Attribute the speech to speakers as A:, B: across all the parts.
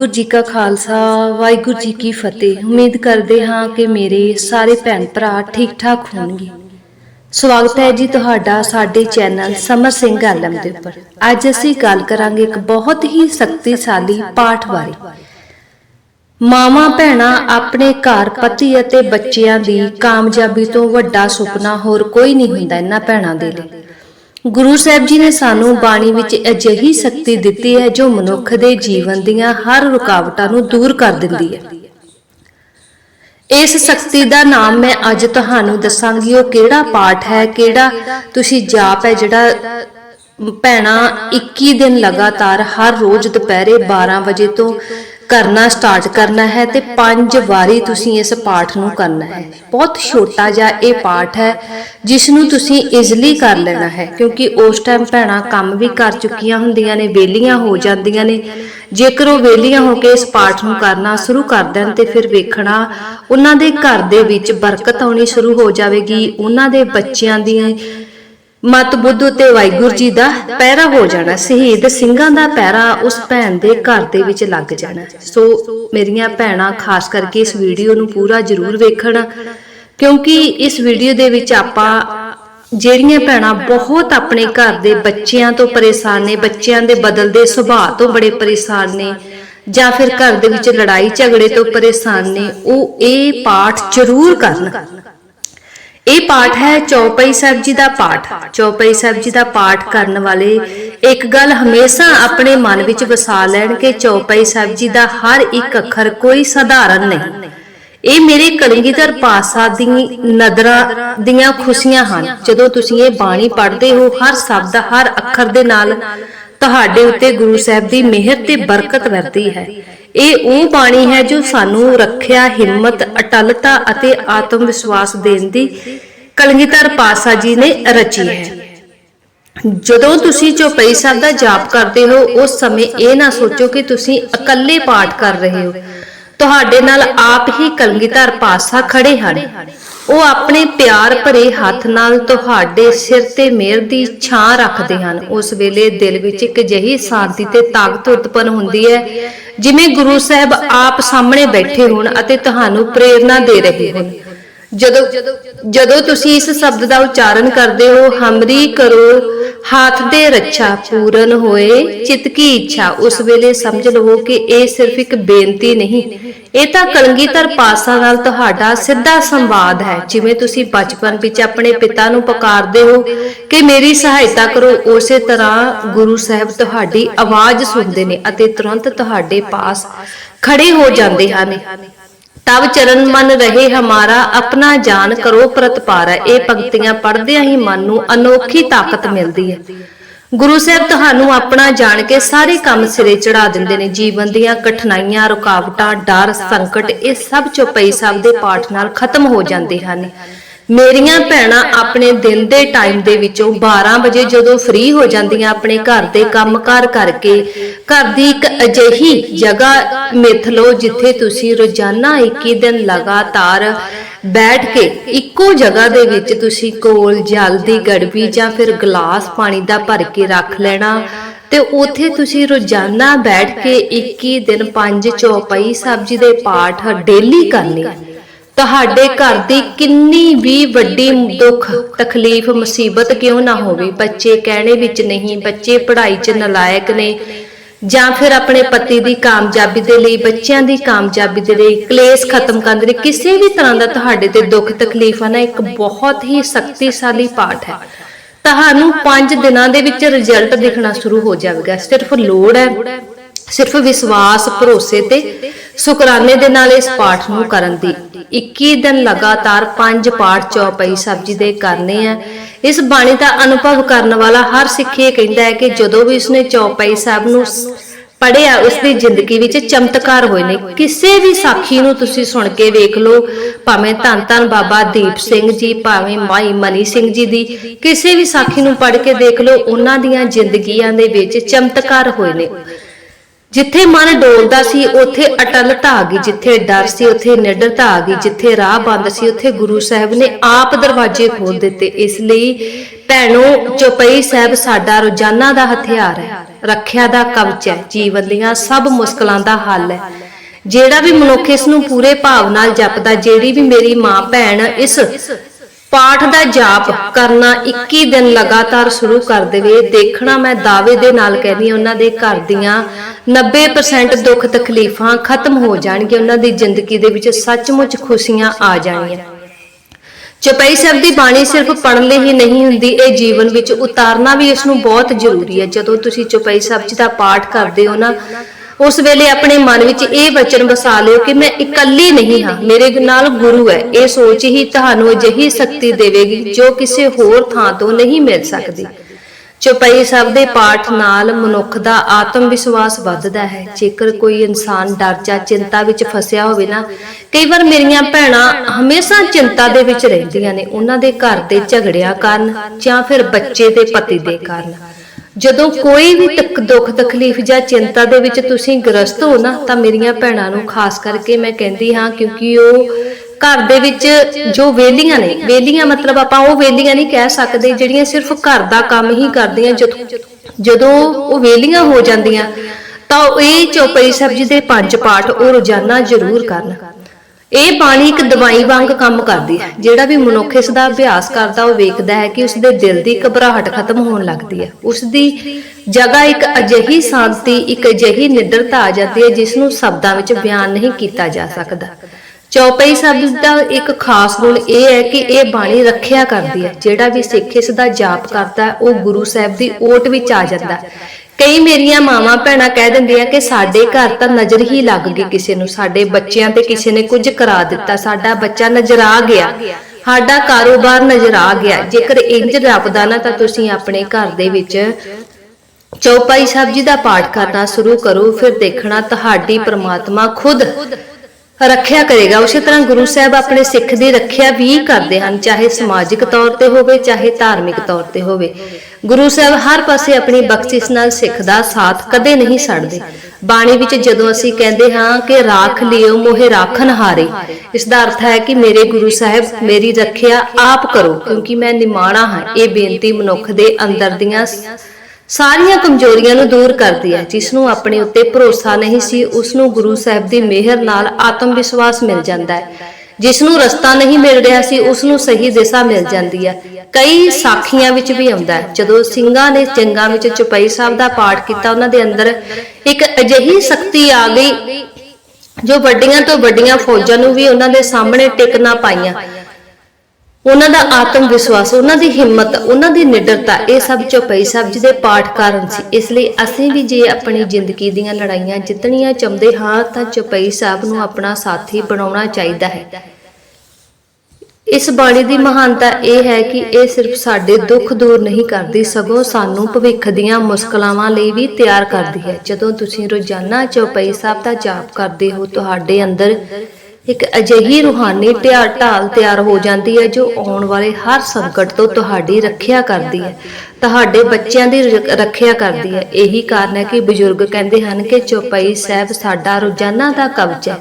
A: ਵਾਹਿਗੁਰੂ ਜੀ ਕਾ ਖਾਲਸਾ, ਵਾਹਿਗੁਰੂ ਜੀ ਕੀ ਫਤਿਹ। ਉਮੀਦ ਕਰਦੇ ਹਾਂ ਕਿ ਮੇਰੇ ਸਾਰੇ ਭੈਣ ਭਰਾ ਠੀਕ ਠਾਕ ਹੋਣਗੇ। ਸਵਾਗਤ ਹੈ ਜੀ ਤੁਹਾਡਾ ਸਾਡੇ ਚੈਨਲ ਸਮਰ ਸਿੰਘ ਆਲਮ ਦੇ ਉੱਪਰ। ਅੱਜ ਅਸੀਂ ਗੱਲ ਕਰਾਂਗੇ ਇੱਕ ਬਹੁਤ ਹੀ ਸ਼ਕਤੀਸ਼ਾਲੀ ਪਾਠ ਬਾਰੇ। ਮਾਵਾਂ ਭੈਣਾਂ ਆਪਣੇ ਘਰ ਪਤੀ ਅਤੇ ਬੱਚਿਆਂ ਦੀ ਕਾਮਯਾਬੀ ਤੋਂ ਵੱਡਾ ਸੁਪਨਾ ਹੋਰ ਕੋਈ ਨਹੀਂ ਹੁੰਦਾ ਇਹਨਾਂ ਭੈਣਾਂ ਦੇ ਲਈ। ਗੁਰੂ ਸਾਹਿਬ ਜੀ ਨੇ ਸਾਨੂੰ ਬਾਣੀ ਵਿੱਚ ਅਜਿਹੀ ਸ਼ਕਤੀ ਦਿੱਤੀ ਹੈ ਜੋ ਮਨੁੱਖ ਦੇ ਜੀਵਨ ਦੀਆਂ ਹਰ ਰੁਕਾਵਟਾਂ ਨੂੰ ਦੂਰ ਕਰ ਦਿੰਦੀ ਹੈ। ਇਸ ਸ਼ਕਤੀ ਦਾ ਨਾਮ ਮੈਂ ਅੱਜ ਤੁਹਾਨੂੰ ਦੱਸਾਂਗੀ, ਉਹ ਕਿਹੜਾ ਪਾਠ ਹੈ, ਕਿਹੜਾ ਤੁਸੀਂ ਜਾਪ ਹੈ, ਜਿਹੜਾ ਭੈਣਾ 21 ਦਿਨ ਲਗਾਤਾਰ ਹਰ ਰੋਜ਼ ਦੁਪਹਿਰੇ 12 ਵਜੇ ਤੋਂ ਕਰਨਾ ਸਟਾਰਟ ਕਰਨਾ ਹੈ ਤੇ ਪੰਜ ਵਾਰੀ ਤੁਸੀਂ ਇਸ ਪਾਠ ਨੂੰ ਕਰਨਾ ਹੈ। ਬਹੁਤ ਛੋਟਾ ਜਿਹਾ ਇਹ ਪਾਠ ਹੈ ਜਿਸ ਨੂੰ ਤੁਸੀਂ ਈਜ਼ੀਲੀ ਕਰ ਲੈਣਾ ਹੈ, ਕਿਉਂਕਿ ਉਸ ਟਾਈਮ ਭੈਣਾਂ ਕੰਮ ਵੀ ਕਰ ਚੁੱਕੀਆਂ ਹੁੰਦੀਆਂ ਨੇ ਵੇਲੀਆਂ ਹੋ ਜਾਂਦੀਆਂ ਨੇ। ਜੇਕਰ ਉਹ ਵੇਲੀਆਂ ਹੋ ਕੇ ਇਸ ਪਾਠ ਨੂੰ ਕਰਨਾ ਸ਼ੁਰੂ ਕਰ ਦੇਣ ਤੇ ਫਿਰ ਵੇਖਣਾ, ਉਹਨਾਂ ਦੇ ਘਰ ਦੇ ਵਿੱਚ ਬਰਕਤ ਆਉਣੀ ਸ਼ੁਰੂ ਹੋ ਜਾਵੇਗੀ, ਉਹਨਾਂ ਦੇ ਬੱਚਿਆਂ ਦੀਆਂ ਮਤ ਬੁੱਧ ਉਤੇ ਵਾਹਿਗੁਰੂ ਜੀ ਦਾ ਪਹਿਰਾ ਹੋ ਜਾਣਾ, ਸ਼ਹੀਦ ਸਿੰਘਾਂ ਦਾ ਪਹਿਰਾ ਉਸ ਭੈਣ ਦੇ ਘਰ ਦੇ ਵਿੱਚ ਲੱਗ ਜਾਣਾ। ਸੋ ਮੇਰੀਆਂ ਭੈਣਾਂ, ਖਾਸ ਕਰਕੇ ਇਸ ਵੀਡੀਓ ਨੂੰ ਪੂਰਾ ਜ਼ਰੂਰ ਵੇਖਣ, ਕਿਉਂਕਿ ਇਸ ਵੀਡੀਓ ਦੇ ਵਿੱਚ ਆਪਾਂ ਜਿਹੜੀਆਂ ਭੈਣਾਂ ਬਹੁਤ ਆਪਣੇ ਘਰ ਦੇ ਬੱਚਿਆਂ ਤੋਂ ਪਰੇਸ਼ਾਨ ਨੇ, ਬੱਚਿਆਂ ਦੇ ਬਦਲਦੇ ਸੁਭਾਅ ਤੋਂ ਬੜੇ ਪਰੇਸ਼ਾਨ ਨੇ, ਜਾਂ ਫਿਰ ਘਰ ਦੇ ਵਿੱਚ ਲੜਾਈ ਝਗੜੇ ਤੋਂ ਪਰੇਸ਼ਾਨ ਨੇ, ਉਹ ਇਹ ਪਾਠ ਜ਼ਰੂਰ ਕਰਨ। ਇਹ ਪਾਠ ਹੈ ਚੌਪਈ ਸਾਹਿਬ ਜੀ ਦਾ ਪਾਠ। ਚੌਪਈ ਸਾਹਿਬ ਜੀ ਦਾ ਪਾਠ ਕਰਨ ਵਾਲੇ ਇੱਕ ਗੱਲ ਹਮੇਸ਼ਾ ਆਪਣੇ ਮਨ ਵਿੱਚ ਵਸਾ ਲੈਣ ਕਿ ਚੌਪਈ ਸਾਹਿਬ ਜੀ ਦਾ ਹਰ ਇੱਕ ਅੱਖਰ ਕੋਈ ਸਧਾਰਨ ਨਹੀਂ। ਇਹ ਮੇਰੇ ਕਲਗੀਧਰ ਪਾਸਾ ਦੀ ਨਦਰਾਂ ਦੀਆਂ ਖੁਸ਼ੀਆਂ ਹਨ। ਜਦੋਂ ਤੁਸੀਂ ਇਹ ਬਾਣੀ ਪੜ੍ਹਦੇ ਹੋ, ਹਰ ਸ਼ਬਦ, ਹਰ ਅੱਖਰ ਦੇ ਨਾਲ ਤੁਹਾਡੇ ਉੱਤੇ ਗੁਰੂ ਸਾਹਿਬ ਦੀ ਮਿਹਰ ਤੇ ਬਰਕਤ ਵਰਦੀ ਹੈ। ਇਹ ਉਹ ਬਾਣੀ ਹੈ ਜੋ ਸਾਨੂੰ ਰੱਖਿਆ, ਹਿੰਮਤ, ਅਟਲਤਾ ਅਤੇ ਆਤਮ ਵਿਸ਼ਵਾਸ ਦੇਣ ਦੀ ਕਲਗੀਧਰ ਪਾਸਾ ਜੀ ਨੇ ਰਚੀ ਹੈ। ਜਦੋਂ ਤੁਸੀਂ ਚੌਪਈ ਸਾਹਿਬ ਦਾ ਜਾਪ ਕਰਦੇ ਹੋ, ਉਸ ਸਮੇਂ ਇਹ ਨਾ ਸੋਚੋ ਕਿ ਤੁਸੀਂ ਇਕੱਲੇ ਪਾਠ ਕਰ ਰਹੇ ਹੋ। ਤੁਹਾਡੇ ਨਾਲ ਆਪ ਹੀ ਕਲਗੀਧਰ ਪਾਸਾ ਖੜੇ ਹਨ। ਉਹ ਆਪਣੇ ਪਿਆਰ ਭਰੇ ਹੱਥ ਨਾਲ ਤੁਹਾਡੇ ਸਿਰ ਤੇ ਮਿਹਰ ਦੀ ਛਾਂ ਰੱਖਦੇ ਹਨ। ਉਸ ਵੇਲੇ ਦਿਲ ਵਿੱਚ ਇੱਕ ਜਹੀ ਸ਼ਾਂਤੀ ਤੇ ਤਾਕਤ ਉਤਪੰਨ ਹੁੰਦੀ ਹੈ, ਜਿਵੇਂ ਗੁਰੂ ਸਾਹਿਬ ਆਪ ਸਾਹਮਣੇ ਬੈਠੇ ਹੋਣ ਅਤੇ ਤੁਹਾਨੂੰ ਪ੍ਰੇਰਣਾ ਦੇ ਰਹੇ ਹੋਣ। ਜਦੋਂ ਜਦੋਂ ਤੁਸੀਂ ਇਸ ਸ਼ਬਦ ਦਾ ਉਚਾਰਨ ਕਰਦੇ ਹੋ, ਹਮਰੀ ਕਰੋ ਹੱਥ ਦੇ ਰੱਛਾ ਪੂਰਨ ਹੋਏ, ਚਿਤ ਕੀ ਇੱਛਾ, ਉਸ ਵੇਲੇ ਸਮਝ ਲਵੋ ਕਿ ਇਹ ਸਿਰਫ ਇੱਕ ਬੇਨਤੀ ਨਹੀਂ। ਇਹ ਤਾਂ ਕਲਗੀਧਰ ਪਾਸਾ ਨਾਲ ਤੁਹਾਡਾ ਸਿੱਧਾ ਸੰਵਾਦ ਹੈ। ਜਿਵੇਂ ਤੁਸੀਂ ਬਚਪਨ ਵਿੱਚ ਆਪਣੇ ਪਿਤਾ ਨੂੰ ਪੁਕਾਰਦੇ ਹੋ ਕਿ ਮੇਰੀ ਸਹਾਇਤਾ ਕਰੋ, ਉਸੇ ਤਰ੍ਹਾਂ ਗੁਰੂ ਸਾਹਿਬ ਤੁਹਾਡੀ ਆਵਾਜ਼ ਸੁਣਦੇ ਨੇ ਅਤੇ ਤੁਰੰਤ ਤੁਹਾਡੇ ਪਾਸ ਖੜੇ ਹੋ ਜਾਂਦੇ ਹਨ। ਤਬ ਚਰਨ ਮਨ ਰਹੇ ਹਮਾਰਾ, ਆਪਣਾ ਜਾਨ ਕਰੋ ਪ੍ਰਤਪਾਰਾ ਇਹ ਪੰਕਤੀਆਂ ਪੜ੍ਹਦਿਆਂ ਹੀ ਮਨ ਨੂੰ ਅਨੋਖੀ ਤਾਕਤ ਮਿਲਦੀ ਹੈ। ਗੁਰੂ ਸਾਹਿਬ ਤੁਹਾਨੂੰ ਆਪਣਾ ਜਾਣ ਕੇ ਸਾਰੇ ਕੰਮ ਸਿਰੇ ਚੜਾ ਦਿੰਦੇ ਨੇ। ਜੀਵਨ ਦੀਆਂ ਕਠਿਨਾਈਆਂ, ਰੁਕਾਵਟਾਂ, ਡਰ, ਸੰਕਟ, ਇਹ ਸਭ ਚੁਪਈ ਸਾਹਿਬ ਦੇ ਪਾਠ ਨਾਲ ਖਤਮ ਹੋ ਜਾਂਦੇ ਹਨ। ਮੇਰੀਆਂ ਭੈਣਾਂ ਆਪਣੇ ਦਿਨ ਦੇ ਟਾਈਮ ਦੇ ਵਿੱਚੋਂ 12 ਵਜੇ ਜਦੋਂ ਫ੍ਰੀ ਹੋ ਜਾਂਦੀਆਂ ਆਪਣੇ ਘਰ ਦੇ ਕੰਮਕਾਰ ਕਰਕੇ, ਘਰ ਦੀ ਇੱਕ ਅਜਿਹੀ ਜਗ੍ਹਾ ਮਿੱਥ ਲਓ ਜਿੱਥੇ ਤੁਸੀਂ ਰੋਜ਼ਾਨਾ 21 ਦਿਨ ਲਗਾਤਾਰ ਬੈਠ ਕੇ ਇੱਕੋ ਜਗ੍ਹਾ ਦੇ ਵਿੱਚ ਤੁਸੀਂ ਕੋਲ ਜਲ ਦੀ ਗੜਬੀ ਜਾਂ ਫਿਰ ਗਲਾਸ ਪਾਣੀ ਦਾ ਭਰ ਕੇ ਰੱਖ ਲੈਣਾ ਤੇ ਉਥੇ ਤੁਸੀਂ ਰੋਜ਼ਾਨਾ ਬੈਠ ਕੇ 21 ਦਿਨ ਪੰਜ ਚੌਪਈ ਸਾਹਿਬ ਜੀ ਦੇ ਪਾਠ ਡੇਲੀ ਕਰਨੇ। ਆ ਤੁਹਾਡੇ ਘਰ ਦੀ ਕਿੰਨੀ ਵੀ ਵੱਡੀ ਦੁੱਖ ਤਕਲੀਫ ਮੁਸੀਬਤ ਕਿਉਂ ਨਾ ਹੋਵੇ? ਬੱਚੇ ਕਹਿਣੇ ਵਿੱਚ ਨਹੀਂ ਬੱਚੇ ਪੜ੍ਹਾਈ 'ਚ ਨਲਾਇਕ ਨੇ। ਜਾਂ ਫਿਰ ਆਪਣੇ ਪਤੀ ਦੀ ਕਾਮਯਾਬੀ ਦੇ ਲਈ ਬੱਚਿਆਂ ਦੀ ਕਾਮਯਾਬੀ ਦੇ ਲਈ ਕਲੇਸ਼ ਖਤਮ ਕਰਨ ਦੇ ਲਈ ਕਿਸੇ ਵੀ ਤਰ੍ਹਾਂ ਦਾ ਤੁਹਾਡੇ ਤੇ ਦੁੱਖ ਤਕਲੀਫ ਆ ਨਾ ਇੱਕ ਬਹੁਤ ਹੀ ਸ਼ਕਤੀਸ਼ਾਲੀ ਪਾਠ ਹੈ। ਤੁਹਾਨੂੰ 5 ਦਿਨਾਂ ਦੇ ਵਿੱਚ ਰਿਜ਼ਲਟ ਦਿਖਣਾ ਸ਼ੁਰੂ ਹੋ ਜਾਵੇਗਾ। ਸਿਰਫ ਲੋੜ ਹੈ। ਸਿਰਫ ਵਿਸ਼ਵਾਸ ਭਰੋਸੇ ਤੇ ਸ਼ੁਕਰਾਨੇ ਦੇ ਨਾਲ ਇਸ ਪਾਠ ਨੂੰ ਕਰਨ ਦੀ 21 ਦਿਨ ਲਗਾਤਾਰ ਪੰਜ ਪਾਠ ਚੌਪਈ ਸਬਜੀ ਦੇ ਕਰਨੇ ਆ। ਇਸ ਬਾਣੀ ਦਾ ਅਨੁਭਵ ਕਰਨ ਵਾਲਾ ਹਰ ਸਿੱਖੀ ਕਹਿੰਦਾ ਹੈ ਕਿ ਜਦੋਂ ਵੀ ਉਸਨੇ ਚੌਪਈ ਸਾਹਿਬ ਨੂੰ ਪੜਿਆ ਉਸ ਦੀ ਜ਼ਿੰਦਗੀ ਵਿੱਚ ਚਮਤਕਾਰ ਹੋਏ ਨੇ। ਕਿਸੇ ਵੀ ਸਾਖੀ ਨੂੰ ਤੁਸੀਂ ਸੁਣ ਕੇ ਵੇਖ ਲਓ, ਭਾਵੇਂ ਧੰਨ ਧੰਨ ਬਾਬਾ ਦੀਪ ਸਿੰਘ ਜੀ, ਭਾਵੇਂ ਮਾਈ ਮਨੀ ਸਿੰਘ ਜੀ ਦੀ, ਕਿਸੇ ਵੀ ਸਾਖੀ ਨੂੰ ਪੜ੍ਹ ਕੇ ਦੇਖ ਲਓ, ਉਹਨਾਂ ਦੀਆਂ ਜ਼ਿੰਦਗੀਆਂ ਦੇ ਵਿੱਚ ਚਮਤਕਾਰ ਹੋਏ ਨੇ। ਜਿੱਥੇ ਮਨ ਡੋਲਦਾ ਸੀ, ਉੱਥੇ ਅਟਲਤਾ ਆ ਗਈ, ਜਿੱਥੇ ਡਰ ਸੀ, ਉੱਥੇ ਨਿਡਰਤਾ ਆ ਗਈ, ਜਿੱਥੇ ਰਾਹ ਬੰਦ ਸੀ, ਉੱਥੇ ਗੁਰੂ ਸਾਹਿਬ ਨੇ ਆਪ ਦਰਵਾਜ਼ੇ ਖੋਲ ਦਿੱਤੇ। ਇਸ ਲਈ ਭੈਣੋ, ਚੌਪਈ ਸਾਹਿਬ ਸਾਡਾ ਰੋਜ਼ਾਨਾ ਦਾ ਹਥਿਆਰ ਹੈ। ਰੱਖਿਆ ਦਾ ਕਵਚ ਹੈ। ਜੀਵਨ ਦੀਆਂ ਸਭ ਮੁਸ਼ਕਲਾਂ ਦਾ ਹੱਲ ਹੈ। ਜਿਹੜਾ ਵੀ ਮਨੁੱਖ ਇਸ ਨੂੰ ਪੂਰੇ ਭਾਵ ਨਾਲ ਜਪਦਾ, ਜਿਹੜੀ ਵੀ ਮੇਰੀ ਮਾਂ ਭੈਣ ਇਸ ਪਾਠ ਦਾ ਜਾਪ ਕਰਨਾ 21 ਦਿਨ ਲਗਾਤਾਰ ਸ਼ੁਰੂ ਕਰ ਦੇਵੇ। ਦੇਖਣਾ ਮੈਂ ਦਾਅਵੇ ਦੇ ਨਾਲ ਕਹਿੰਦੀ ਉਹਨਾਂ ਦੇ ਘਰ ਦੀਆਂ 90% ਦੁੱਖ ਤਕਲੀਫਾਂ ਖਤਮ ਹੋ ਜਾਣਗੀਆਂ। ਉਹਨਾਂ ਦੀ ਜ਼ਿੰਦਗੀ ਦੇ ਵਿੱਚ ਸੱਚਮੁੱਚ ਖੁਸ਼ੀਆਂ ਆ ਜਾਣਗੀਆਂ ਚਪਈ ਸਾਹਿਬ ਦੀ ਬਾਣੀ ਸਿਰਫ ਪੜ੍ਹਨ ਲਈ ਹੀ ਨਹੀਂ ਹੁੰਦੀ, ਇਹ ਜੀਵਨ ਵਿੱਚ ਉਤਾਰਨਾ ਵੀ ਇਸ ਨੂੰ ਬਹੁਤ ਜ਼ਰੂਰੀ ਹੈ। ਜਦੋਂ ਤੁਸੀਂ ਚਪਈ ਸਾਹਿਬ ਜੀ ਦਾ ਪਾਠ ਕਰਦੇ ਹੋ ਨਾ ਉਸ ਵੇਲੇ ਆਪਣੇ ਮਨ ਵਿੱਚ ਇਹ ਵਚਨ ਵਸਾ ਲਿਓ ਕਿ ਮੈਂ ਇਕੱਲੀ ਨਹੀਂ ਹਾਂ, ਮੇਰੇ ਨਾਲ ਗੁਰੂ ਹੈ। ਇਹ ਸੋਚ ਹੀ ਤੁਹਾਨੂੰ ਅਜਿਹੀ ਸ਼ਕਤੀ ਦੇਵੇਗੀ ਜੋ ਕਿਸੇ ਹੋਰ ਥਾਂ ਤੋਂ ਨਹੀਂ ਮਿਲ ਸਕਦੀ। ਚੌਪਈ ਸਾਹਿਬ ਦੇ ਪਾਠ ਨਾਲ ਮਨੁੱਖ ਦਾ ਆਤਮ ਵਿਸ਼ਵਾਸ ਵੱਧਦਾ ਹੈ। ਜੇਕਰ ਕੋਈ ਇਨਸਾਨ ਡਰ ਜਾਂ ਚਿੰਤਾ ਵਿੱਚ ਫਸਿਆ ਹੋਵੇ ਨਾ, ਕਈ ਵਾਰ ਮੇਰੀਆਂ ਭੈਣਾਂ ਹਮੇਸ਼ਾ ਚਿੰਤਾ ਦੇ ਵਿੱਚ ਰਹਿੰਦੀਆਂ ਨੇ। ਉਹਨਾਂ ਦੇ ਘਰ ਦੇ ਝਗੜਿਆਂ ਕਾਰਨ ਜਾਂ ਫਿਰ ਬੱਚੇ ਦੇ ਪਤੀ ਦੇ ਕਾਰਨ। ਜਦੋਂ ਕੋਈ ਵੀ ਤਕ ਦੁੱਖ, ਤਕਲੀਫ ਜਾਂ ਚਿੰਤਾ ਦੇ ਵਿੱਚ ਤੁਸੀਂ ਗ੍ਰਸਤ ਹੋ ਨਾ, ਤਾਂ ਮੇਰੀਆਂ ਭੈਣਾਂ ਨੂੰ ਖਾਸ ਕਰਕੇ ਮੈਂ ਕਹਿੰਦੀ ਹਾਂ ਕਿਉਂਕਿ ਉਹ ਘਰ ਦੇ ਵਿੱਚ ਜੋ ਵੇਲੀਆਂ ਨੇ ਵੇਲੀਆਂ ਮਤਲਬ ਆਪਾਂ ਉਹ ਵੇਲੀਆਂ ਨਹੀਂ ਕਹਿ ਸਕਦੇ ਜਿਹੜੀਆਂ ਸਿਰਫ ਘਰ ਦਾ ਕੰਮ ਹੀ ਕਰਦੀਆਂ ਜਦੋਂ ਜਦੋਂ ਉਹ ਵੇਲੀਆਂ ਹੋ ਜਾਂਦੀਆਂ, ਤਾਂ ਇਹ ਚੌਪਈ ਸਬਜ਼ੀ ਦੇ ਪੰਜ ਪਾਠ ਉਹ ਰੋਜ਼ਾਨਾ ਜ਼ਰੂਰ ਕਰਨ। ਇਹ ਬਾਣੀ ਇੱਕ ਦਵਾਈ ਵਾਂਗ ਕੰਮ ਕਰਦੀ ਹੈ। ਜਿਹੜਾ ਵੀ ਮਨੁੱਖ ਇਸ ਦਾ ਅਭਿਆਸ ਕਰਦਾ, ਉਹ ਵੇਖਦਾ ਹੈ ਕਿ ਉਸ ਦੇ ਦਿਲ ਦੀ ਘਬਰਾਹਟ ਖਤਮ ਹੋਣ ਲੱਗਦੀ ਹੈ। ਉਸ ਦੀ ਜਗ੍ਹਾ ਇੱਕ ਅਜਿਹੀ ਸ਼ਾਂਤੀ, ਇੱਕ ਅਜਿਹੀ ਨਿਡਰਤਾ ਆ ਜਾਂਦੀ ਹੈ ਜਿਸ ਨੂੰ ਸ਼ਬਦਾਂ ਵਿੱਚ ਬਿਆਨ ਨਹੀਂ ਕੀਤਾ ਜਾ ਸਕਦਾ। ਚੌਪਈ ਸ਼ਬਦ ਦਾ ਇੱਕ ਖਾਸ ਗੁਣ ਇਹ ਹੈ ਕਿ ਇਹ ਬਾਣੀ ਰੱਖਿਆ ਕਰਦੀ ਹੈ। ਜਿਹੜਾ ਵੀ ਸਿੱਖ ਇਸ ਦਾ ਜਾਪ ਕਰਦਾ, ਉਹ ਗੁਰੂ ਸਾਹਿਬ ਦੀ ਓਟ ਵਿੱਚ ਆ ਜਾਂਦਾ ਕਈ ਮੇਰੀਆਂ ਮਾਵਾਂ ਭੈਣਾਂ ਕਹਿ ਦਿੰਦੀਆਂ ਕਿ ਸਾਡੇ ਘਰ ਤਾਂ ਨਜ਼ਰ ਹੀ ਲੱਗ ਗਈ ਕਿਸੇ ਨੂੰ, ਸਾਡੇ ਬੱਚਿਆਂ ਤੇ ਕਿਸੇ ਨੇ ਕੁਝ ਕਰਾ ਦਿੱਤਾ, ਸਾਡਾ ਬੱਚਾ ਨਜ਼ਰ ਆ ਗਿਆ, ਸਾਡਾ ਕਾਰੋਬਾਰ ਨਜ਼ਰ ਆ ਗਿਆ। ਜੇਕਰ ਇੰਜ ਰੱਬਦਾ ਨਾ ਤਾਂ ਤੁਸੀਂ ਆਪਣੇ ਘਰ ਦੇ ਵਿੱਚ ਚੌਪਾਈ ਸਾਹਿਬ ਜੀ ਦਾ ਪਾਠ ਕਰਨਾ ਸ਼ੁਰੂ ਕਰੋ, ਫਿਰ ਦੇਖਣਾ ਤੁਹਾਡੀ ਪ੍ਰਮਾਤਮਾ ਖੁਦ ਰੱਖਿਆ ਕਰੇਗਾ। ਉਸੇ ਤਰ੍ਹਾਂ ਗੁਰੂ ਸਾਹਿਬ ਆਪਣੇ ਸਿੱਖ ਦੀ ਰੱਖਿਆ ਵੀ ਕਰਦੇ ਹਨ, ਚਾਹੇ ਸਮਾਜਿਕ ਤੌਰ ਤੇ ਹੋਵੇ, ਚਾਹੇ ਧਾਰਮਿਕ ਤੌਰ ਤੇ ਹੋਵੇ। ਗੁਰੂ ਸਾਹਿਬ ਹਰ ਪਾਸੇ ਆਪਣੀ ਬਖਸ਼ਿਸ਼ ਨਾਲ ਸਿੱਖ ਦਾ ਸਾਥ ਕਦੇ ਨਹੀਂ ਛੱਡਦੇ। ਬਾਣੀ ਵਿੱਚ ਜਦੋਂ ਅਸੀਂ ਕਹਿੰਦੇ ਹਾਂ ਕਿ ਰਾਖ ਲਿਓ, ਮੋਹੇ ਰਾਖਨ ਹਾਰੇ, ਇਸ ਦਾ ਅਰਥ ਹੈ ਕਿ ਮੇਰੇ ਗੁਰੂ ਸਾਹਿਬ, ਮੇਰੀ ਰੱਖਿਆ ਆਪ ਕਰੋ, ਕਿਉਂਕਿ ਮੈਂ ਨਿਮਾਣਾ ਹਾਂ। ਇਹ ਬੇਨਤੀ ਮਨੁੱਖ ਦੇ ਅੰਦਰ ਦੀਆਂ ਸਾਰੀਆਂ ਕਮਜ਼ੋਰੀਆਂ ਨੂੰ ਦੂਰ ਕਰਦੀ ਹੈ ਜਿਸ ਨੂੰ ਆਪਣੇ ਉੱਤੇ ਭਰੋਸਾ ਨਹੀਂ ਸੀ ਉਸ ਨੂੰ ਗੁਰੂ ਸਾਹਿਬ ਦੀ ਮਿਹਰ ਨਾਲ ਆਤਮ ਵਿਸ਼ਵਾਸ ਮਿਲ ਜਾਂਦਾ ਹੈ। ਜਿਸ ਨੂੰ ਰਸਤਾ ਨਹੀਂ ਮਿਲ ਰਿਹਾ ਸੀ ਉਸ ਨੂੰ ਸਹੀ ਦਿਸ਼ਾ ਮਿਲ ਜਾਂਦੀ ਹੈ। ਕਈ ਸਾਖੀਆਂ ਵਿੱਚ ਵੀ ਆਉਂਦਾ ਹੈ। ਜਦੋਂ ਸਿੰਘਾਂ ਨੇ ਜੰਗਾਂ ਵਿੱਚ ਚੁਪਈ ਸਾਹਿਬ ਦਾ ਪਾਠ ਕੀਤਾ ਉਹਨਾਂ ਦੇ ਅੰਦਰ ਇੱਕ ਅਜਿਹੀ ਸ਼ਕਤੀ ਆ ਗਈ ਜੋ ਵੱਡੀਆਂ ਤੋਂ ਵੱਡੀਆਂ ਫੌਜਾਂ ਨੂੰ ਵੀ ਉਹਨਾਂ ਦੇ ਸਾਹਮਣੇ ਟਿਕ ਨਾ ਪਾਈਆਂ। ਉਹਨਾਂ ਦਾ ਆਤਮ ਵਿਸ਼ਵਾਸ ਉਹਨਾਂ ਦੀ ਹਿੰਮਤ, ਉਹਨਾਂ ਦੀ ਨਿਡਰਤਾ, ਇਹ ਸਭ ਚੌਪਈ ਸਾਹਿਬ ਜੀ ਦੇ ਪਾਠ ਕਾਰਨ ਸੀ। ਇਸ ਲਈ ਅਸੀਂ ਵੀ ਜੇ ਆਪਣੀ ਜ਼ਿੰਦਗੀ ਦੀਆਂ ਲੜਾਈਆਂ ਜਿੱਤਣੀਆਂ ਚਾਹੁੰਦੇ ਹਾਂ, ਤਾਂ ਚੌਪਈ ਸਾਹਿਬ ਨੂੰ ਆਪਣਾ ਸਾਥੀ ਬਣਾਉਣਾ ਚਾਹੀਦਾ ਹੈ। ਇਸ ਬਾਣੀ ਦੀ ਮਹਾਨਤਾ ਇਹ ਹੈ ਕਿ ਇਹ ਸਿਰਫ ਸਾਡੇ ਦੁੱਖ ਦੂਰ ਨਹੀਂ ਕਰਦੀ, ਸਗੋਂ ਸਾਨੂੰ ਭਵਿੱਖ ਦੀਆਂ ਮੁਸ਼ਕਲਾਵਾਂ ਲਈ ਵੀ ਤਿਆਰ ਕਰਦੀ ਹੈ। ਜਦੋਂ ਤੁਸੀਂ ਰੋਜ਼ਾਨਾ ਚੌਪਈ ਸਾਹਿਬ ਦਾ ਜਾਪ ਕਰਦੇ ਹੋ, ਤੁਹਾਡੇ ਅੰਦਰ ਇੱਕ ਅਜਿਹੀ ਰੂਹਾਨੀ ਢਾਲ ਢਾਲ ਤਿਆਰ ਹੋ ਜਾਂਦੀ ਹੈ ਜੋ ਆਉਣ ਵਾਲੇ ਹਰ ਸੰਕਟ ਤੋਂ ਤੁਹਾਡੀ ਰੱਖਿਆ ਕਰਦੀ ਹੈ। ਤੁਹਾਡੇ ਬੱਚਿਆਂ ਦੀ ਰੱਖਿਆ ਕਰਦੀ ਹੈ। ਇਹੀ ਕਾਰਨ ਹੈ ਕਿ ਬਜ਼ੁਰਗ ਕਹਿੰਦੇ ਹਨ ਕਿ ਚੌਪਈ ਸਾਹਿਬ ਸਾਡਾ ਰੋਜ਼ਾਨਾ ਦਾ ਕਵਚ ਹੈ।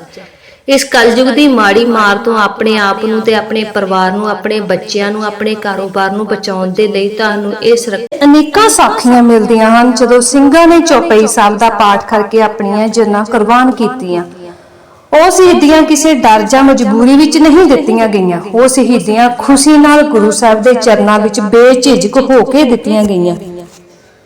A: ਇਸ ਕਲਯੁਗ ਦੀ ਮਾੜੀ ਮਾਰ ਤੋਂ ਆਪਣੇ ਆਪ ਨੂੰ ਤੇ ਆਪਣੇ ਪਰਿਵਾਰ ਨੂੰ, ਆਪਣੇ ਬੱਚਿਆਂ ਨੂੰ, ਆਪਣੇ ਕਾਰੋਬਾਰ ਨੂੰ ਬਚਾਉਣ ਦੇ ਲਈ ਤੁਹਾਨੂੰ ਇਸ
B: ਅਨੇਕਾਂ ਸਾਖੀਆਂ ਮਿਲਦੀਆਂ ਹਨ ਜਦੋਂ ਸਿੰਘਾਂ ਨੇ ਚੌਪਈ ਸਾਹਿਬ ਦਾ ਪਾਠ ਕਰਕੇ ਆਪਣੀਆਂ ਜਨਾਂ ਕੁਰਬਾਨ ਕੀਤੀਆਂ। ਉਹ ਸ਼ਹੀਦੀਆਂ ਕਿਸੇ ਡਰ ਜਾਂ ਮਜਬੂਰੀ ਵਿੱਚ ਨਹੀਂ ਦਿੱਤੀਆਂ ਗਈਆਂ। ਉਹ ਸ਼ਹੀਦੀਆਂ ਖੁਸ਼ੀ ਨਾਲ ਗੁਰੂ ਸਾਹਿਬ ਦੇ ਚਰਨਾਂ ਵਿੱਚ ਬੇਝਿਜਕ ਹੋ ਕੇ ਦਿੱਤੀਆਂ ਗਈਆਂ।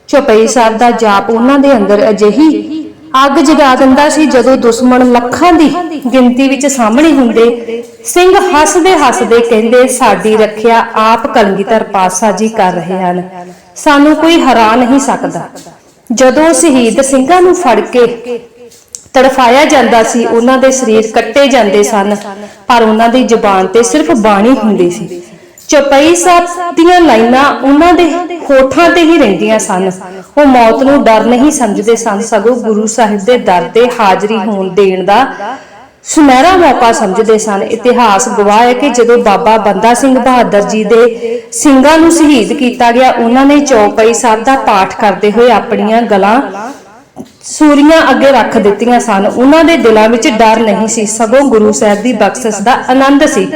B: ਚੌਪਈ ਸਾਹਿਬ ਦਾ ਜਾਪ ਉਹਨਾਂ ਦੇ ਅੰਦਰ ਅਜਿਹੀ ਅੱਗ ਜਗਾ ਦਿੰਦਾ ਸੀ ਜਦੋਂ ਦੁਸ਼ਮਣ ਲੱਖਾਂ ਦੀ ਗਿਣਤੀ ਵਿੱਚ ਸਾਹਮਣੇ ਹੁੰਦੇ ਸਿੰਘ ਹੱਸਦੇ ਹੱਸਦੇ ਕਹਿੰਦੇ, ਸਾਡੀ ਰੱਖਿਆ ਆਪ ਕਲਗੀਧਰ ਪਾਤਸ਼ਾਹ ਜੀ ਕਰ ਰਹੇ ਹਨ। ਸਾਨੂੰ ਕੋਈ ਹਰਾ ਨਹੀਂ ਸਕਦਾ। ਜਦੋਂ ਸ਼ਹੀਦ ਸਿੰਘਾਂ ਨੂੰ ਫੜ ਕੇ ਤੜਫਾਇਆ ਜਾਂਦਾ ਸੀ, ਉਹਨਾਂ ਦੇ ਸਰੀਰ ਕੱਟੇ ਜਾਂਦੇ ਸਨ, ਪਰ ਉਹਨਾਂ ਦੀ ਜ਼ੁਬਾਨ ਤੇ ਸਿਰਫ ਬਾਣੀ ਹੁੰਦੀ ਸੀ। ਚੌਪਈ ਸਾਹਿਬ ਦੀਆਂ ਲਾਈਨਾਂ ਉਹਨਾਂ ਦੇ ਹੋਠਾਂ ਤੇ ਹੀ ਰਹਿੰਦੀਆਂ ਸਨ। ਉਹ ਮੌਤ ਨੂੰ ਡਰ ਨਹੀਂ ਸਮਝਦੇ ਸਨ, ਸਗੋਂ ਗੁਰੂ ਸਾਹਿਬ ਦੇ ਦਰ ਤੇ ਹਾਜ਼ਰੀ ਹੋਣ ਦੇਣ ਦਾ ਸੁਨਹਿਰਾ ਮੌਕਾ ਸਮਝਦੇ ਸਨ। ਇਤਿਹਾਸ ਗਵਾਹ ਹੈ ਕਿ ਜਦੋਂ ਬਾਬਾ ਬੰਦਾ ਸਿੰਘ ਬਹਾਦਰ ਜੀ ਦੇ ਸਿੰਘਾਂ ਨੂੰ ਸ਼ਹੀਦ ਕੀਤਾ ਗਿਆ, ਉਹਨਾਂ ਨੇ ਚੌਪਈ ਸਾਹਿਬ ਦਾ ਪਾਠ ਕਰਦੇ ਹੋਏ ਆਪਣੀਆਂ ਗਲਾਂ ਸੂਰੀਆਂ ਅੱਗੇ ਰੱਖ ਦਿੱਤੀਆਂ ਸਨ। ਉਹਨਾਂ ਦੇ ਦਿਲਾਂ ਵਿੱਚ ਡਰ ਨਹੀਂ ਸੀ। ਸਗੋਂ ਗੁਰੂ ਸਾਹਿਬ ਦੀ ਬਖਸ਼ਿਸ਼ ਦਾ ਆਨੰਦ ਸੀ।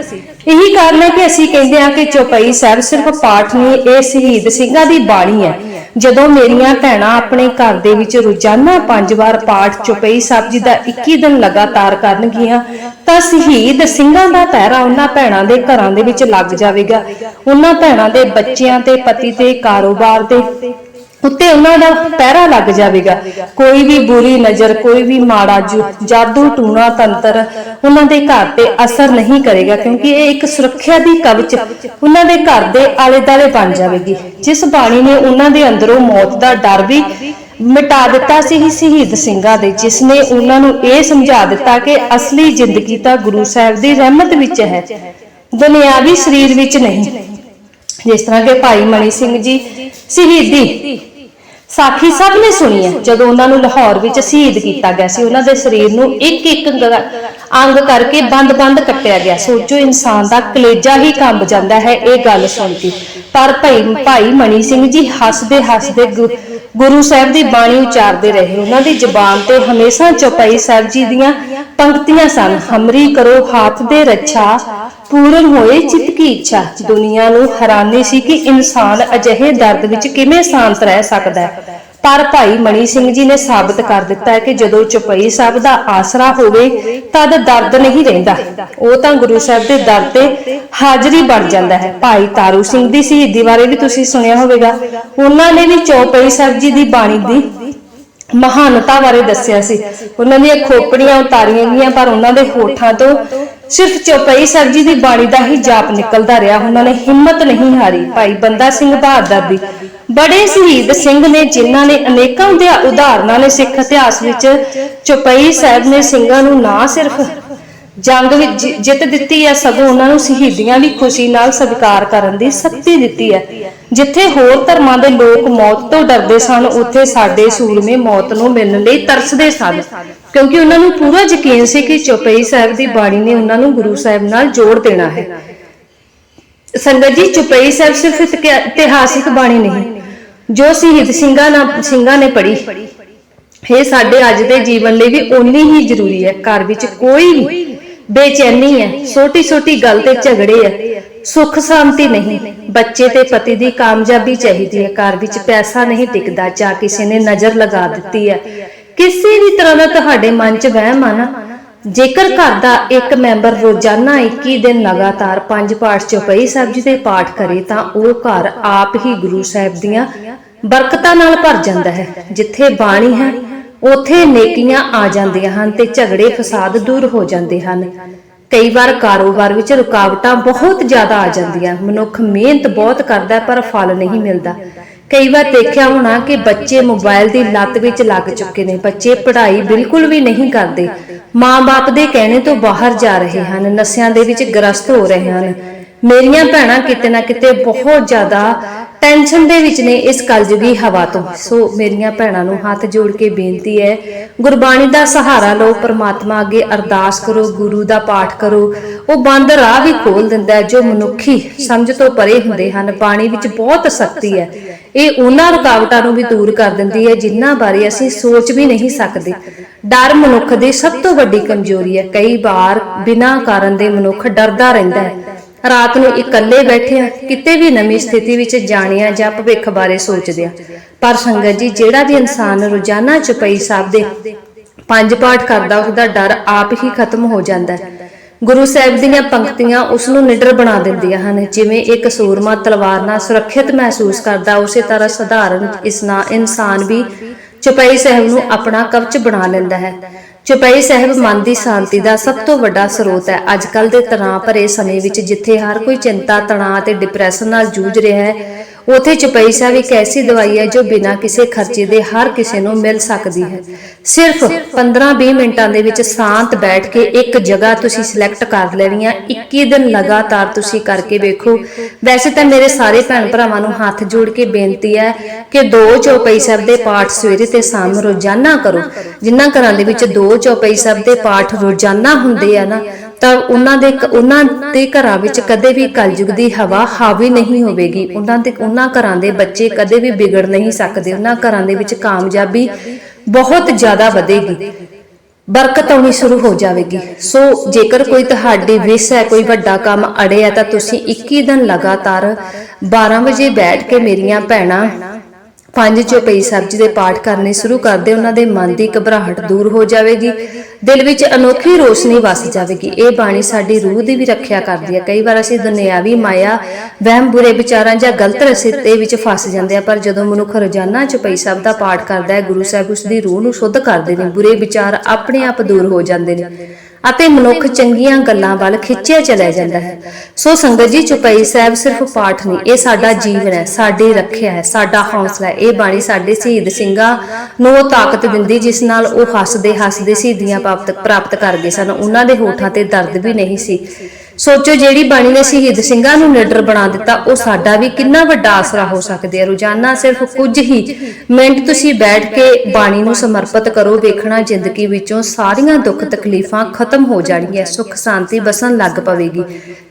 B: ਇਹੀ ਕਾਰਨ ਹੈ ਕਿ ਅਸੀਂ ਕਹਿੰਦੇ ਹਾਂ ਕਿ ਚੌਪਈ ਸਾਹਿਬ ਸਿਰਫ ਪਾਠ ਨਹੀਂ, ਇਹ ਸ਼ਹੀਦ ਸਿੰਘਾਂ ਦੀ ਬਾਣੀ ਹੈ। ਜਦੋਂ ਮੇਰੀਆਂ ਭੈਣਾਂ ਆਪਣੇ ਘਰ ਦੇ ਵਿੱਚ ਰੋਜ਼ਾਨਾ ਪੰਜ ਵਾਰ ਪਾਠ ਚੌਪਈ ਸਾਹਿਬ ਜੀ ਦਾ 21 ਦਿਨ ਲਗਾਤਾਰ ਕਰਨਗੀਆਂ, ਤਾਂ ਸ਼ਹੀਦ ਸਿੰਘਾਂ ਦਾ ਪਹਿਰਾ ਉਹਨਾਂ ਭੈਣਾਂ ਦੇ ਘਰਾਂ ਦੇ ਵਿੱਚ ਲੱਗ ਜਾਵੇਗਾ। ਉਹਨਾਂ ਭੈਣਾਂ ਦੇ ਬੱਚਿਆਂ ਤੇ ਪਤੀ ਤੇ ਕਾਰੋਬਾਰ ਤੇ ਉੱਤੇ ਉਹਨਾਂ ਦਾ ਪਹਿਰਾ ਲੱਗ ਜਾਵੇਗਾ। ਕੋਈ ਵੀ ਬੁਰੀ ਨਜ਼ਰ, ਕੋਈ ਵੀ ਮਾੜਾ ਜਾਦੂ, ਟੂਣਾ, ਤੰਤਰ ਉਹਨਾਂ ਦੇ ਘਰ ਤੇ ਅਸਰ ਨਹੀਂ ਕਰੇਗਾ, ਕਿਉਂਕਿ ਇਹ ਇੱਕ ਸੁਰੱਖਿਆ ਦੀ ਕਵਚ ਉਹਨਾਂ ਦੇ ਘਰ ਦੇ ਆਲੇ ਦਾਲੇ ਬਣ ਜਾਵੇਗੀ। ਜਿਸ ਬਾਣੀ ਨੇ ਉਹਨਾਂ ਦੇ ਅੰਦਰੋਂ ਮੌਤ ਦਾ ਡਰ ਵੀ ਮਿਟਾ ਦਿੱਤਾ ਸੀ ਸ਼ਹੀਦ ਸਿੰਘਾਂ ਦੇ, ਜਿਸ ਨੇ ਉਹਨਾਂ ਨੂੰ ਇਹ ਸਮਝਾ ਦਿੱਤਾ ਕਿ ਅਸਲੀ ਜ਼ਿੰਦਗੀ ਤਾਂ ਗੁਰੂ ਸਾਹਿਬ ਦੀ ਰਹਿਮਤ ਵਿੱਚ ਹੈ, ਦੁਨਿਆਵੀ ਸਰੀਰ ਵਿੱਚ ਨਹੀਂ। ਜਿਸ ਤਰ੍ਹਾਂ ਕਿ ਭਾਈ ਮਣੀ ਸਿੰਘ ਜੀ, ਸ਼ਹੀਦੀ ਸਾਖੀ ਸਭ ਨੇ ਸੁਣੀ ਹੈ। ਜਦੋਂ ਉਹਨਾਂ ਨੂੰ ਲਾਹੌਰ ਵਿੱਚ ਸ਼ਹੀਦ ਕੀਤਾ ਗਿਆ ਸੀ, ਉਹਨਾਂ ਦੇ ਸਰੀਰ ਨੂੰ ਇੱਕ ਇੱਕ ਅੰਗ- ਕਰਕੇ ਬੰਦ-ਬੰਦ ਕੱਟਿਆ ਗਿਆ। ਸੋਚੋ ਇਨਸਾਨ ਦਾ ਕਲੇਜਾ ਹੀ ਕੰਬ ਜਾਂਦਾ ਹੈ, ਇਹ ਗੱਲ ਸੁਣ ਕੇ। ਪਰ ਭਾਈ ਭਾਈ ਮਣੀ ਸਿੰਘ ਜੀ ਹੱਸਦੇ ਹੱਸਦੇ ਗੁ- ਗੁਰੂ ਸਾਹਿਬ ਦੀ ਬਾਣੀ ਉਚਾਰਦੇ ਰਹੇ। ਉਹਨਾਂ ਦੀ ਜ਼ੁਬਾਨ ਤੇ ਹਮੇਸ਼ਾ ਚੌਪਈ ਸਾਹਿਬ ਜੀ ਦੀਆਂ ਪੰਕਤੀਆਂ ਸਨ। ਹਮਰੀ ਕਰੋ ਹੱਥ ਦੇ ਰੱਛਾ। ਪੂਰਨ ਹੋਏ ਚਿੱਤ ਕੀ ਇੱਛਾ। ਦੁਨੀਆ ਨੂੰ ਹੈਰਾਨੀ ਸੀ ਕਿ ਇਨਸਾਨ ਅਜਿਹੇ ਦਰਦ ਵਿੱਚ ਕਿਵੇਂ ਸ਼ਾਂਤ ਰਹਿ ਸਕਦਾ ਹੈ। ਪਰ ਭਾਈ ਮਣੀ ਸਿੰਘ ਜੀ ਨੇ ਸਾਬਤ ਕਰ ਦਿੱਤਾ ਹੈ ਕਿ ਜਦੋਂ ਚੁਪਈ ਸਾਹਿਬ ਦਾ ਆਸਰਾ ਹੋਵੇ ਤਦ ਦਰਦ ਨਹੀਂ ਰਹਿੰਦਾ। ਉਹ ਤਾਂ ਗੁਰੂ ਸਾਹਿਬ ਦੇ ਦਰ ਤੇ ਹਾਜ਼ਰੀ ਬਣ ਜਾਂਦਾ ਹੈ। ਭਾਈ ਤਾਰੂ ਸਿੰਘ ਦੀ ਸ਼ਹੀਦੀ ਬਾਰੇ ਵੀ ਤੁਸੀਂ ਸੁਣਿਆ ਹੋਵੇਗਾ। ਉਹਨਾਂ ਨੇ ਵੀ ਚੌਪਈ ਸਾਹਿਬ ਜੀ ਦੀ ਬਾਣੀ ਦੀ ਮਹਾਨਤਾ ਬਾਰੇ ਦੱਸਿਆ ਸੀ। ਉਹਨਾਂ ਦੀਆਂ ਖੋਪੜੀਆਂ ਉਤਾਰੀਆਂ ਗਈਆਂ, ਪਰ ਉਹਨਾਂ ਦੇ ਹੋਠਾਂ ਤੋਂ ਸਿਰਫ ਚੌਪਈ ਸਾਹਿਬ ਜੀ ਦੀ ਬਾਣੀ ਦਾ ਹੀ ਜਾਪ ਨਿਕਲਦਾ ਰਿਹਾ। ਉਹਨਾਂ ਨੇ ਹਿੰਮਤ ਨਹੀਂ ਹਾਰੀ। ਭਾਈ ਬੰਦਾ ਸਿੰਘ ਬਹਾਦਰ ਦੀ। ਬੜੇ ਸ਼ਹੀਦ ਸਿੰਘ ਨੇ ਜਿਨ੍ਹਾਂ ਨੇ ਅਨੇਕਾਂ ਉਦਾਹਰਨਾਂ ਨੇ ਸਿੱਖ ਇਤਿਹਾਸ ਵਿੱਚ ਚੌਪਈ ਸਾਹਿਬ ਨੇ ਸਿੰਘਾਂ ਨੂੰ ਨਾ ਸਿਰਫ ਜੰਗ ਵਿੱਚ ਜਿੱਤ ਦਿੱਤੀ ਹੈ, ਸਗੋਂ ਉਹਨਾਂ ਨੂੰ ਸ਼ਹੀਦੀਆਂ ਵੀ ਖੁਸ਼ੀ ਨਾਲ ਸਵੀਕਾਰ ਕਰਨ ਦੀ ਸ਼ਕਤੀ ਦਿੱਤੀ ਹੈ। ਜਿੱਥੇ ਹੋਰ ਧਰਮਾਂ ਦੇ ਲੋਕ ਮੌਤ ਤੋਂ ਡਰਦੇ ਸਨ, ਉੱਥੇ ਸਾਡੇ ਸੂਰਮੇ ਮੌਤ ਨੂੰ ਮਿਲਣ ਲਈ ਤਰਸਦੇ ਸਨ। ਕਿਉਂਕਿ ਉਹਨਾਂ ਨੂੰ ਪੂਰਾ ਯਕੀਨ ਸੀ ਕਿ ਚੌਪਈ ਸਾਹਿਬ ਦੀ ਬਾਣੀ ਨੇ ਉਹਨਾਂ ਨੂੰ ਗੁਰੂ ਸਾਹਿਬ ਨਾਲ ਜੋੜ ਦੇਣਾ ਹੈ। ਸੰਗਤ ਜੀ, ਚੁਪਈ ਸਾਹਿਬ ਸਿਰਫ ਇਤਿਹਾਸਿਕ ਬਾਣੀ ਨਹੀਂ, ਜੋ ਸ਼ਹੀਦ ਸਿੰਘਾਂ ਨਾਲ ਸਿੰਘਾਂ ਨੇ ਪੜ੍ਹੀ। ਇਹ ਸਾਡੇ ਅੱਜ ਦੇ ਜੀਵਨ ਲਈ ਵੀ ਓਨੀ ਹੀ ਜ਼ਰੂਰੀ ਹੈ। ਘਰ ਵਿੱਚ ਕੋਈ ਵੀ ਬੇਚੈਨੀ ਹੈ ਛੋਟੀ ਛੋਟੀ ਗੱਲ ਤੇ ਝਗੜੇ ਹੈ, ਸੁੱਖ ਸ਼ਾਂਤੀ ਨਹੀਂ, ਬੱਚੇ ਤੇ ਪਤੀ ਦੀ ਕਾਮਯਾਬੀ ਚਾਹੀਦੀ ਹੈ। ਘਰ ਵਿੱਚ ਪੈਸਾ ਨਹੀਂ ਟਿਕਦਾ, ਜਾਂ ਕਿਸੇ ਨੇ ਨਜ਼ਰ ਲਗਾ ਦਿੱਤੀ ਹੈ। ਕਿਸੇ ਵੀ ਤਰ੍ਹਾਂ ਦਾ ਤੁਹਾਡੇ ਮਨ 'ਚ ਵਹਿਮ ਆ ਨਾ, ਜੇਕਰ ਘਰ ਦਾ ਇੱਕ ਮੈਂਬਰ ਰੋਜ਼ਾਨਾ 21 ਦਿਨ ਲਗਾਤਾਰ ਪੰਜ ਪਾਠ ਚੌਪਈ ਸਾਹਿਬ ਜੀ ਦੇ ਪਾਠ ਕਰੇ ਤਾਂ ਉਹ ਘਰ ਆਪ ਹੀ ਗੁਰੂ ਸਾਹਿਬ ਦੀਆਂ ਬਰਕਤਾਂ ਨਾਲ ਭਰ ਜਾਂਦਾ ਹੈ। ਜਿੱਥੇ ਬਾਣੀ ਹੈ, ਉਥੇ ਨੇਕੀਆਂ ਆ ਜਾਂਦੀਆਂ ਹਨ ਤੇ ਝਗੜੇ, ਫਸਾਦ ਦੂਰ ਹੋ ਜਾਂਦੇ ਹਨ। ਕਈ ਵਾਰ ਕਾਰੋਬਾਰ ਵਿੱਚ ਰੁਕਾਵਟਾਂ ਬਹੁਤ ਜ਼ਿਆਦਾ ਆ ਜਾਂਦੀਆਂ। ਮਨੁੱਖ ਮਿਹਨਤ ਬਹੁਤ ਕਰਦਾ ਪਰ ਫਲ ਨਹੀਂ ਮਿਲਦਾ। ਕਈ ਵਾਰ ਦੇਖਿਆ ਹੋਣਾ ਕਿ ਬੱਚੇ ਮੋਬਾਈਲ ਦੀ ਲੱਤ ਵਿੱਚ ਲੱਗ ਚੁੱਕੇ ਨੇ। ਬੱਚੇ ਪੜ੍ਹਾਈ ਬਿਲਕੁਲ ਵੀ ਨਹੀਂ ਕਰਦੇ। ਮਾਂ-ਬਾਪ ਦੇ ਕਹਿਣੇ ਤੋਂ ਬਾਹਰ ਜਾ ਰਹੇ ਹਨ, ਨਸ਼ਿਆਂ ਦੇ ਵਿੱਚ ਗ੍ਰਸਤ ਹੋ ਰਹੇ ਹਨ। ਮੇਰੀਆਂ ਭੈਣਾਂ ਕਿਤੇ ਨਾ ਕਿਤੇ ਬਹੁਤ ਜ਼ਿਆਦਾ ਟੈਨਸ਼ਨ ਦੇ ਵਿੱਚ ਨੇ ਇਸ ਕਲਯੁਗੀ ਹਵਾ ਤੋਂ। ਸੋ ਮੇਰੀਆਂ ਭੈਣਾਂ ਨੂੰ ਹੱਥ ਜੋੜ ਕੇ ਬੇਨਤੀ ਹੈ, ਗੁਰਬਾਣੀ ਦਾ ਸਹਾਰਾ ਲਓ, ਪ੍ਰਮਾਤਮਾ ਅੱਗੇ ਅਰਦਾਸ ਕਰੋ, ਗੁਰੂ ਦਾ ਪਾਠ ਕਰੋ। ਉਹ ਬੰਦ ਰਾਹ ਵੀ ਖੋਲ ਦਿੰਦਾ ਹੈ, ਜੋ ਮਨੁੱਖੀ ਸਮਝ ਤੋਂ ਪਰੇ ਹੁੰਦੇ ਹਨ। ਬਾਣੀ ਵਿੱਚ ਬਹੁਤ ਸ਼ਕਤੀ ਹੈ। ਇਹ ਉਹਨਾਂ ਰੁਕਾਵਟਾਂ ਨੂੰ ਵੀ ਦੂਰ ਕਰ ਦਿੰਦੀ ਹੈ, ਜਿਨ੍ਹਾਂ ਬਾਰੇ ਅਸੀਂ ਸੋਚ ਵੀ ਨਹੀਂ ਸਕਦੇ। ਡਰ ਮਨੁੱਖ ਦੀ ਸਭ ਤੋਂ ਵੱਡੀ ਕਮਜ਼ੋਰੀ ਹੈ। ਕਈ ਵਾਰ ਬਿਨਾਂ ਕਾਰਨ ਦੇ ਮਨੁੱਖ ਡਰਦਾ ਰਹਿੰਦਾ ਹੈ। ਰਾਤ ਨੂੰ ਇਕੱਲੇ ਬੈਠੇ ਕਿਤੇ ਵੀ ਨਵੀਂ ਸਥਿਤੀ ਵਿੱਚ ਜਾਣਿਆ ਜਾਂ ਭਵਿੱਖ ਬਾਰੇ ਸੋਚਦੇ ਆ ਪਰ ਸੰਗਤ ਜੀ, ਜਿਹੜਾ ਵੀ ਇਨਸਾਨ ਰੋਜ਼ਾਨਾ ਚੁਪਈ ਸਾਹਿਬ ਦੇ ਪੰਜ ਪਾਠ ਕਰਦਾ ਉਸ ਡਰ ਆਪ ਹੀ ਖਤਮ ਹੋ ਜਾਂਦਾ ਹੈ। ਗੁਰੂ ਸਾਹਿਬ ਦੀਆਂ ਪੰਕਤੀਆਂ ਉਸ ਨੂੰ ਨਿਡਰ ਬਣਾ ਦਿੰਦੀਆਂ ਹਨ। ਜਿਵੇਂ ਇੱਕ ਸੂਰਮਾ ਤਲਵਾਰ ਨਾਲ ਸੁਰੱਖਿਅਤ ਮਹਿਸੂਸ ਕਰਦਾ, ਉਸੇ ਤਰ੍ਹਾਂ ਸਧਾਰਨ ਇਸਨਾ ਇਨਸਾਨ ਵੀ ਚੁਪਈ ਸਾਹਿਬ ਨੂੰ ਆਪਣਾ ਕਵਚ ਬਣਾ ਲੈਂਦਾ ਹੈ। ਚੁਪਈ ਸਾਹਿਬ ਮਨ ਦੀ ਸ਼ਾਂਤੀ ਦਾ ਸਭ ਤੋਂ ਵੱਡਾ ਸਰੋਤ ਹੈ। ਅੱਜ ਕੱਲ ਦੇ ਤਣਾਅ ਭਰੇ ਸਮੇਂ ਵਿੱਚ ਜਿੱਥੇ ਹਰ ਕੋਈ ਚਿੰਤਾ, ਤਣਾਅ ਤੇ ਡਿਪਰੈਸ਼ਨ ਨਾਲ ਜੂਝ ਰਿਹਾ ਹੈ ਉਥੇ ਚੁਪਈ ਸਾਹਿਬ ਇੱਕ ਐਸੀ ਦਵਾਈ ਹੈ ਜੋ ਬਿਨਾਂ ਕਿਸੇ ਖਰਚੇ ਦੇ ਹਰ ਕਿਸੇ ਨੂੰ ਮਿਲ ਸਕਦੀ ਹੈ। ਸਿਰਫ 15-20 ਮਿੰਟਾਂ ਦੇ ਵਿੱਚ ਸ਼ਾਂਤ ਬੈਠ ਕੇ ਇੱਕ ਜਗ੍ਹਾ ਤੁਸੀਂ ਸਿਲੈਕਟ ਕਰ ਲੈਣੀ ਆ 21 ਦਿਨ ਲਗਾਤਾਰ ਤੁਸੀਂ ਕਰਕੇ ਵੇਖੋ। ਵੈਸੇ ਤਾਂ ਮੇਰੇ ਸਾਰੇ ਭੈਣ ਭਰਾਵਾਂ ਨੂੰ ਹੱਥ ਜੋੜ ਕੇ ਬੇਨਤੀ ਹੈ ਕਿ ਦੋ ਚੌਪਈ ਸਾਹਿਬ ਦੇ ਪਾਠ ਸਵੇਰੇ ਤੇ ਸ਼ਾਮ ਰੋਜ਼ਾਨਾ ਕਰੋ। ਜਿਨ੍ਹਾਂ ਘਰਾਂ ਦੇ ਵਿੱਚ ਦੋ ਚੌਪਈ ਸਾਹਿਬ ਦੇ ਪਾਠ ਰੋਜ਼ਾਨਾ ਹੁੰਦੇ ਆ ਨਾ ਤਾਂ ਉਹਨਾਂ ਦੇ ਉਹਨਾਂ ਦੇ ਘਰਾਂ ਵਿੱਚ ਕਦੇ ਵੀ ਕਲਯੁਗ ਦੀ ਹਵਾ ਹਾਵੀ ਨਹੀਂ ਹੋਵੇਗੀ। ਉਹਨਾਂ ਦੇ ਉਹਨਾਂ ਘਰਾਂ ਦੇ ਬੱਚੇ ਕਦੇ ਵੀ ਵਿਗੜ ਨਹੀਂ ਸਕਦੇ। ਉਹਨਾਂ ਘਰਾਂ ਦੇ ਵਿੱਚ ਕਾਮਯਾਬੀ ਬਹੁਤ ਜ਼ਿਆਦਾ ਵਧੇਗੀ।
A: ਬਰਕਤ ਆਉਣੀ ਸ਼ੁਰੂ ਹੋ ਜਾਵੇਗੀ। ਸੋ ਜੇਕਰ ਕੋਈ ਤੁਹਾਡੀ ਵਿਸ ਹੈ, ਕੋਈ ਵੱਡਾ ਕੰਮ ਅੜਿਆ ਤਾਂ ਤੁਸੀਂ 21 ਦਿਨ ਲਗਾਤਾਰ 12 ਵਜੇ ਬੈਠ ਕੇ ਮੇਰੀਆਂ ਭੈਣਾਂ ਪੰਜ ਚੌਪਈ ਸਬਜ਼ੀ ਦੇ ਪਾਠ ਕਰਨੇ ਸ਼ੁਰੂ ਕਰਦੇ ਉਹਨਾਂ ਦੇ ਮਨ ਦੀ ਘਬਰਾਹਟ ਦੂਰ ਹੋ ਜਾਵੇਗੀ। ਦਿਲ ਵਿੱਚ ਅਨੋਖੀ ਰੋਸ਼ਨੀ ਵਸ ਜਾਵੇਗੀ। ਇਹ ਬਾਣੀ ਸਾਡੀ ਰੂਹ ਦੀ ਵੀ ਰੱਖਿਆ ਕਰਦੀ ਹੈ। ਕਈ ਵਾਰ ਅਸੀਂ ਦੁਨਿਆਵੀ ਮਾਇਆ, ਵਹਿਮ, ਬੁਰੇ ਵਿਚਾਰਾਂ ਜਾਂ ਗਲਤ ਰਸਤੇ ਵਿੱਚ ਫਸ ਜਾਂਦੇ ਆ ਪਰ ਜਦੋਂ ਮਨੁੱਖ ਰੋਜ਼ਾਨਾ ਚੌਪਈ ਸਾਹਿਬ ਦਾ ਪਾਠ ਕਰਦਾ ਹੈ, ਗੁਰੂ ਸਾਹਿਬ ਉਸ ਦੀ ਰੂਹ ਨੂੰ ਸ਼ੁੱਧ ਕਰਦੇ ਨੇ। ਬੁਰੇ ਵਿਚਾਰ ਆਪਣੇ ਆਪ ਦੂਰ ਹੋ ਜਾਂਦੇ ਨੇ। ਅਤੇ ਮਨੁੱਖ ਚੰਗੀਆਂ ਗੱਲਾਂ ਵੱਲ ਖਿੱਚਿਆ ਚਲਿਆ ਜਾਂਦਾ ਹੈ। ਸੋ ਸੰਗਤ ਜੀ, ਚੁਪਈ ਸਾਹਿਬ ਸਿਰਫ ਪਾਠ ਨਹੀਂ, ਇਹ ਸਾਡਾ ਜੀਵਨ ਹੈ, ਸਾਡੀ ਰੱਖਿਆ ਹੈ, ਸਾਡਾ ਹੌਸਲਾ ਹੈ। ਇਹ ਬਾਣੀ ਸਾਡੇ ਸ਼ਹੀਦ ਸਿੰਘਾਂ ਨੂੰ ਉਹ ਤਾਕਤ ਦਿੰਦੀ, ਜਿਸ ਨਾਲ ਉਹ ਹੱਸਦੇ ਹੱਸਦੇ ਸ਼ਹੀਦੀਆਂ ਪ੍ਰਾਪਤ ਪ੍ਰਾਪਤ ਕਰਦੇ ਸਨ। ਉਹਨਾਂ ਦੇ ਹੋਠਾਂ ਤੇ ਦਰਦ ਵੀ ਨਹੀਂ ਸੀ। ਸੋਚੋ ਜਿਹੜੀ ਬਾਣੀ ਨੇ ਸ਼ਹੀਦ ਸਿੰਘਾਂ ਨੂੰ ਨਿਡਰ ਬਣਾ ਦਿੱਤਾ, ਉਹ ਸਾਡਾ ਵੀ ਕਿੰਨਾ ਵੱਡਾ ਆਸਰਾ ਹੋ ਸਕਦੀ ਹੈ ਰੋਜ਼ਾਨਾ ਸਿਰਫ ਕੁਝ ਹੀ ਮਿੰਟ ਤੁਸੀਂ ਬੈਠ ਕੇ ਬਾਣੀ ਨੂੰ ਸਮਰਪਿਤ ਕਰੋ, ਵੇਖਣਾ ਜ਼ਿੰਦਗੀ ਵਿੱਚੋਂ ਸਾਰੀਆਂ ਦੁੱਖ ਤਕਲੀਫਾਂ ਖਤਮ ਹੋ ਜਾਣਗੀਆਂ, ਸੁੱਖ ਸ਼ਾਂਤੀ ਬਸਣ ਲੱਗ ਪਵੇਗੀ।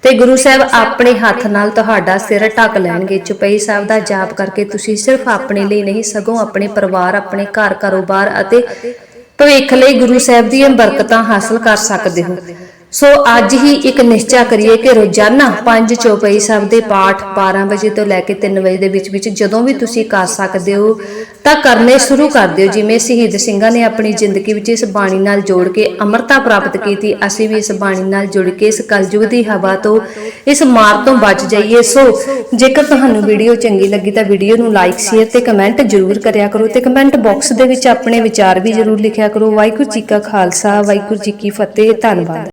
A: ਤੇ ਗੁਰੂ ਸਾਹਿਬ ਆਪਣੇ ਹੱਥ ਨਾਲ ਤੁਹਾਡਾ ਸਿਰ ਢੱਕ ਲੈਣਗੇ। ਚੁਪਈ ਸਾਹਿਬ ਦਾ ਜਾਪ ਕਰਕੇ ਤੁਸੀਂ ਸਿਰਫ ਆਪਣੇ ਲਈ ਨਹੀਂ, ਸਗੋਂ ਆਪਣੇ ਪਰਿਵਾਰ, ਆਪਣੇ ਘਰ ਕਾਰੋਬਾਰ ਅਤੇ ਭਵਿੱਖ ਲਈ ਗੁਰੂ ਸਾਹਿਬ ਦੀਆਂ ਬਰਕਤਾਂ ਹਾਸਲ ਕਰ ਸਕਦੇ ਹੋ। ਸੋ ਅੱਜ ਹੀ ਇੱਕ ਨਿਸ਼ਚਾ ਕਰੀਏ ਕਿ ਰੋਜ਼ਾਨਾ ਪੰਜ ਚੌਪਈ ਸਾਹਿਬ ਦੇ ਪਾਠ 12 ਵਜੇ ਤੋਂ ਲੈ ਕੇ 3 ਵਜੇ ਦੇ ਵਿੱਚ ਵਿੱਚ ਜਦੋਂ ਵੀ ਤੁਸੀਂ ਕਰ ਸਕਦੇ ਹੋ, ਤਾਂ ਕਰਨੇ ਸ਼ੁਰੂ ਕਰ ਦਿਓ। ਜਿਵੇਂ ਸ਼ਹੀਦ ਸਿੰਘਾਂ ਨੇ ਆਪਣੀ ਜ਼ਿੰਦਗੀ ਵਿੱਚ ਇਸ ਬਾਣੀ ਨਾਲ ਜੋੜ ਕੇ ਅਮਰਤਾ ਪ੍ਰਾਪਤ ਕੀਤੀ, ਅਸੀਂ ਵੀ ਇਸ ਬਾਣੀ ਨਾਲ ਜੁੜ ਕੇ ਇਸ ਕਲਯੁਗ ਦੀ ਹਵਾ ਤੋਂ ਇਸ ਮਾਰ ਤੋਂ ਬਚ ਜਾਈਏ। ਸੋ ਜੇਕਰ ਤੁਹਾਨੂੰ ਵੀਡੀਓ ਚੰਗੀ ਲੱਗੀ ਤਾਂ ਵੀਡੀਓ ਨੂੰ ਲਾਈਕ, ਸ਼ੇਅਰ ਤੇ ਕਮੈਂਟ ਜ਼ਰੂਰ ਕਰਿਆ ਕਰੋ ਤੇ ਕਮੈਂਟ ਬਾਕਸ ਦੇ ਵਿੱਚ ਆਪਣੇ ਵਿਚਾਰ ਵੀ ਜ਼ਰੂਰ ਲਿਖਿਆ ਕਰੋ। ਵਾਹਿਗੁਰੂ ਜੀ ਕਾ ਖਾਲਸਾ, ਵਾਹਿਗੁਰੂ ਜੀ ਕੀ ਫਤਿਹ। ਧੰਨਵਾਦ।